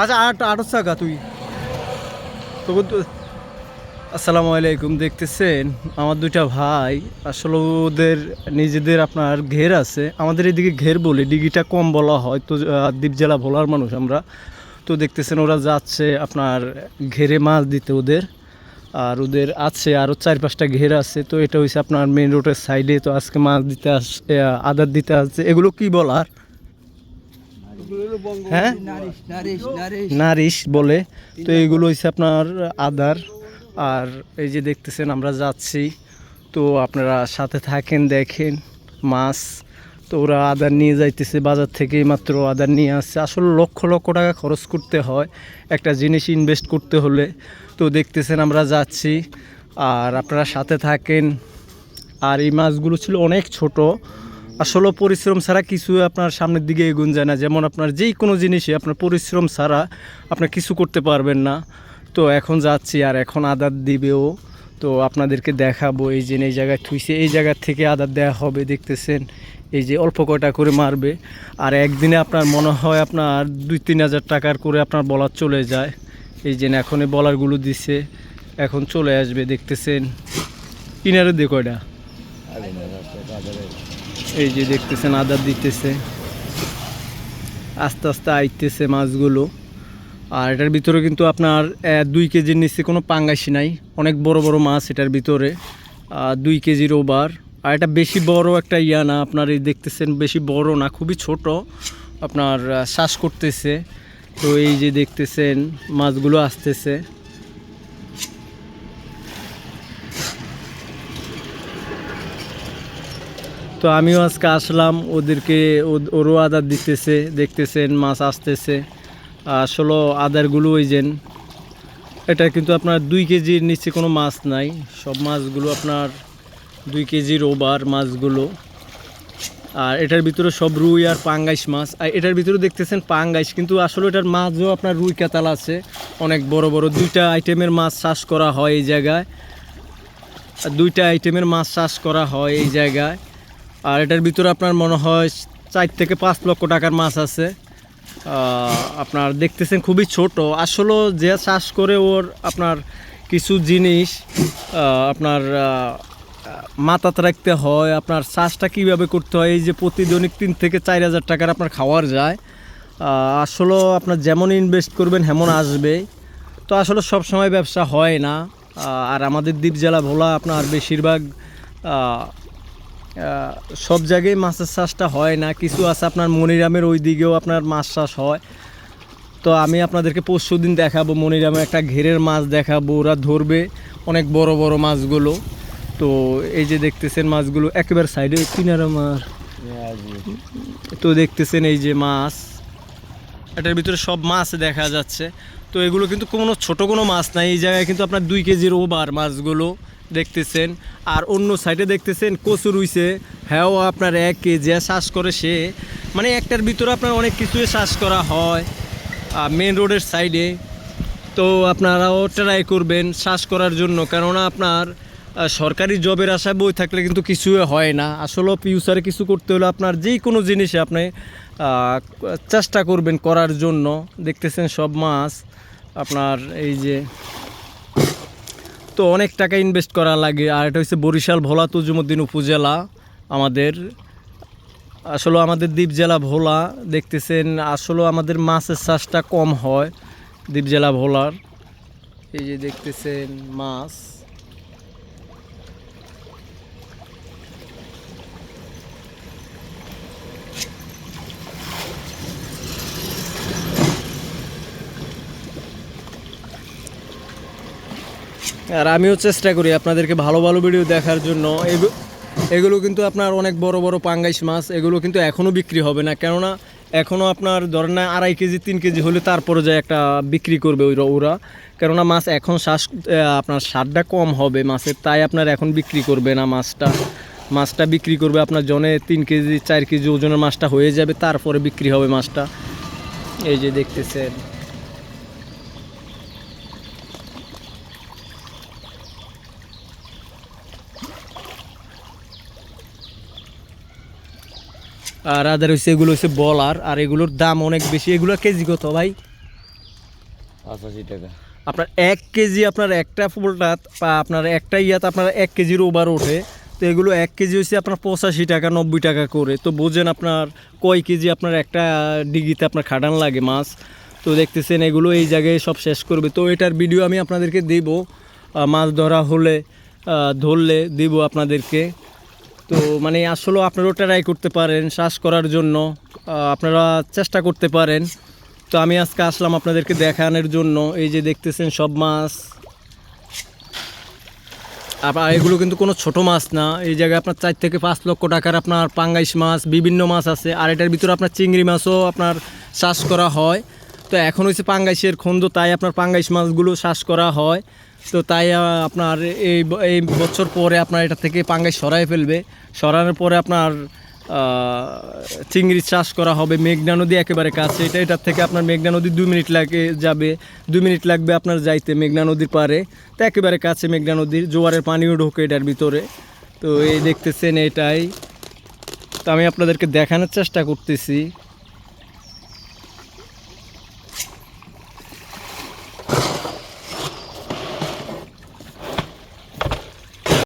আচ্ছা আট আট টাকা তুই। তবু তো আসসালামু আলাইকুম, দেখতেছেন? আমার দুইটা ভাই, আসলে ওদের নিজেদের আপনার ঘের আছে। আমাদের এদিকে ঘের বলে ডিগিটা কম বলা হয়। তো দ্বীপ জেলা ভোলার মানুষ আমরা। তো দেখতেছেন, ওরা যাচ্ছে আপনার ঘেরে মাছ দিতে ওদের। আর ওদের আছে আরও চার পাঁচটা ঘের আছে। তো এটা হচ্ছে আপনার মেন রোডের সাইডে তো আজকে মাছ দিতে আস আদার দিতে আসছে। এগুলো কি বলার? হ্যাঁ? নারিশ বলে। তো এইগুলো হচ্ছে আপনার আদার। আর এই যে দেখতেছেন আমরা যাচ্ছি। তো আপনারা সাথে থাকেন দেখেন মাছ। তো ওরা আদার নিয়ে যাইতেছে বাজার থেকে মাত্র আদার নিয়ে আসছে। আসলে লক্ষ লক্ষ টাকা খরচ করতে হয় একটা জিনিস ইনভেস্ট করতে হলে। তো দেখতেছেন আমরা যাচ্ছি। আর আপনারা সাথে থাকেন। আর এই মাছগুলো ছিল অনেক ছোট। আসলে পরিশ্রম ছাড়া কিছু আপনার সামনের দিকে এগুন যায় না। যেমন আপনার যেই কোনো জিনিসে আপনার পরিশ্রম ছাড়া আপনার কিছু করতে পারবেন না। তো এখন যাচ্ছি আর এখন আদার দিবেও। তো আপনাদেরকে দেখাবো এই যে এই জায়গায় থুইছে। এই জায়গা থেকে আদার দেওয়া হবে, দেখতেছেন? এই যে অল্প কয়টা করে মারবে। আর একদিনে আপনার মনে হয় আপনার দুই তিন হাজার টাকার করে আপনার বলার চলে যায়। এই যে এখন এই বলারগুলো দিছে। এখন চলে আসবে, দেখতেছেন? কিনারে দেখো এটা এই যে দেখতেছেন, আদার দিতেছে। আস্তে আস্তে আইতেছে মাছগুলো। আর এটার ভিতরে কিন্তু আপনার দুই কেজির নিচে কোনো পাঙ্গাসি নাই। অনেক বড় বড় মাছ এটার ভিতরে। দুই কেজির ওভার। আর এটা বেশি বড় একটা ইয়া না, আপনার এই দেখতেছেন, বেশি বড় না, খুবই ছোট। আপনার শ্বাস করতেছে। তো এই যে দেখতেছেন, মাছগুলো আসতেছে। তো আমিও আজকে আসলাম, ওদেরকে ওদ- ওরও আদার দিতেছে, দেখতেছেন, মাছ আসতেছে। আসলে আদারগুলো ওই যেন, এটা কিন্তু আপনার দুই কেজির নিচে কোনো মাছ নাই, সব মাছগুলো আপনার দুই কেজির ওভার মাছগুলো। আর এটার ভিতরে সব রুই আর পাঙ্গাইশ মাছ, আর এটার ভিতরে দেখতেছেন পাঙ্গাইশ, কিন্তু আসলে এটার মাছও আপনার রুই কাতাল আছে, অনেক বড় বড়। দুইটা আইটেমের মাছ চাষ করা হয় এই জায়গায়, দুইটা আইটেমের মাছ চাষ করা হয় এই জায়গায়। আর এটার ভিতরে আপনার মনে হয় চার থেকে পাঁচ লক্ষ টাকার মাছ আছে। আপনার দেখতেছেন খুবই ছোট। আসলে যে চাষ করে ওর আপনার কিছু জিনিস আপনার মাথাতে রাখতে হয়, আপনার চাষটা কীভাবে করতে হয়, এই যে প্রতিদৈনিক তিন থেকে চার হাজার টাকার আপনার খাওয়ার যায়। আসলে আপনার যেমন ইনভেস্ট করবেন তেমন আসবে তো আসলে সব সময় ব্যবসা হয় না। আর আমাদের দ্বীপ জেলা ভোলা আপনার বেশিরভাগ সব জায়গায় মাছের চাষটা হয় না। কিছু আছে আপনার মনিরামের ওই দিকেও আপনার মাছ চাষ হয়। তো আমি আপনাদেরকে পরশু দিন দেখাবো, মনিরামে একটা ঘেরের মাছ দেখাবো। ওরা ধরবে অনেক বড় বড় মাছগুলো। তো এই যে দেখতেছেন মাছগুলো, একেবারে সাইডে কিনারে মাছ। তো দেখতেছেন এই যে মাছ। এটার ভিতরে সব মাছ দেখা যাচ্ছে। তো এগুলো কিন্তু কোনো ছোট কোনো মাছ নাই। এই জায়গায় কিন্তু আপনার দুই কেজির ওভার মাছগুলো। দেখতেছেন, আর অন্য সাইডে দেখতেছেন কচু রুইছে হ্যাঁ আপনার এক কেজি শ্বাস করে সে। মানে একটার ভিতরে আপনার অনেক কিছুই চাষ করা হয় মেন রোডের সাইডে তো আপনারাও ট্রাই করবেন শ্বাস করার জন্য, কেননা আপনার সরকারি জবের আশায় বই থাকলে কিন্তু কিছুই হয় না। আসলে ফিউচারে কিছু করতে হলে আপনার যেই কোনো জিনিসে আপনি চেষ্টা করবেন করার জন্য। দেখতেছেন সব মাছ, আপনার এই যে তো অনেক টাকা ইনভেস্ট করা লাগে। আর এটা হচ্ছে বরিশাল ভোলা তুজুমুদ্দিন উপজেলা আমাদের। আসলে আমাদের দ্বীপ জেলা ভোলা, দেখতেছেন আসলে আমাদের মাছের চাষটা কম হয় দ্বীপ জেলা ভোলার। এই যে দেখতেছেন মাছ। আর আমিও চেষ্টা করি আপনাদেরকে ভালো ভালো ভিডিও দেখার জন্য। এগু- এগুলো কিন্তু আপনার অনেক বড় বড় পাঙ্গাইশ মাছ, এগুলো কিন্তু এখনও বিক্রি হবে না। কেননা এখনও আপনার ধরেন না আড়াই কেজি, তিন কেজি হলে তারপরে যায় একটা বিক্রি করবে ওই ওরা। কেননা মাছ এখন শ্বাস আপনার স্বাদটা কম হবে মাছের, তাই আপনার এখন বিক্রি করবে না মাছটা। মাছটা বিক্রি করবে আপনার জনে তিন কেজি, চার কেজি ওজনের মাছটা হয়ে যাবে, তারপরে বিক্রি হবে মাছটা। এই যে দেখতেছেন। আর আদার হচ্ছে এগুলো হচ্ছে বলার আর এগুলোর দাম অনেক বেশি। এগুলো কেজি কত ভাই? পঁচাশি টাকা। আপনার এক কেজি আপনার একটা ফুলটা বা আপনার একটা ইয়াত আপনার এক কেজির ওভার ওঠে। তো এগুলো এক কেজি হচ্ছে আপনার পঁচাশি টাকা নব্বই টাকা করে। তো বোঝেন আপনার কয় কেজি আপনার একটা ডিগিতে আপনার খাটান লাগে মাছ। তো দেখতেছেন এগুলো এই জায়গায় সব শেষ করবে। তো এটার ভিডিও আমি আপনাদেরকে দেবো। মাছ ধরা হলে ধরলে দেব আপনাদেরকে। তো মানে আসলেও আপনারাও ট্রাই করতে পারেন শ্বাস করার জন্য আপনারা চেষ্টা করতে পারেন। তো আমি আজকে আসলাম আপনাদেরকে দেখানোর জন্য, এই যে দেখতেছেন সব মাছ। আবার এগুলো কিন্তু কোনো ছোট মাছ না, এই জায়গায় আপনার চার থেকে পাঁচ লক্ষ টাকার আপনার পাঙ্গাইশ মাছ, বিভিন্ন মাছ আছে, আর এটার ভিতরে আপনার চিংড়ি মাছও আপনার চাষ করা হয়। তো এখন হচ্ছে পাঙ্গাইশের খন্দ তাই আপনার পাঙ্গাইশ মাছগুলো চাষ করা হয়। তো তাই আপনার এই এই বছর পরে আপনার এটা থেকে পাঙ্গাইশ সরাই ফেলবে। সরানোর পরে আপনার চিংড়ি চাষ করা হবে, মেঘনা নদী একেবারে কাছে। এটা, এটার থেকে আপনার মেঘনা নদী দুই মিনিট লাগে, যাবে। দুই মিনিট লাগবে আপনার যাইতে মেঘনা নদীর পারে তো একেবারে কাছে মেঘনা নদীর, জোয়ারের পানিও ঢোকে এটার ভিতরে। তো এই দেখতেছেন এটাই। তো আমি আপনাদেরকে দেখানোর চেষ্টা করতেছি।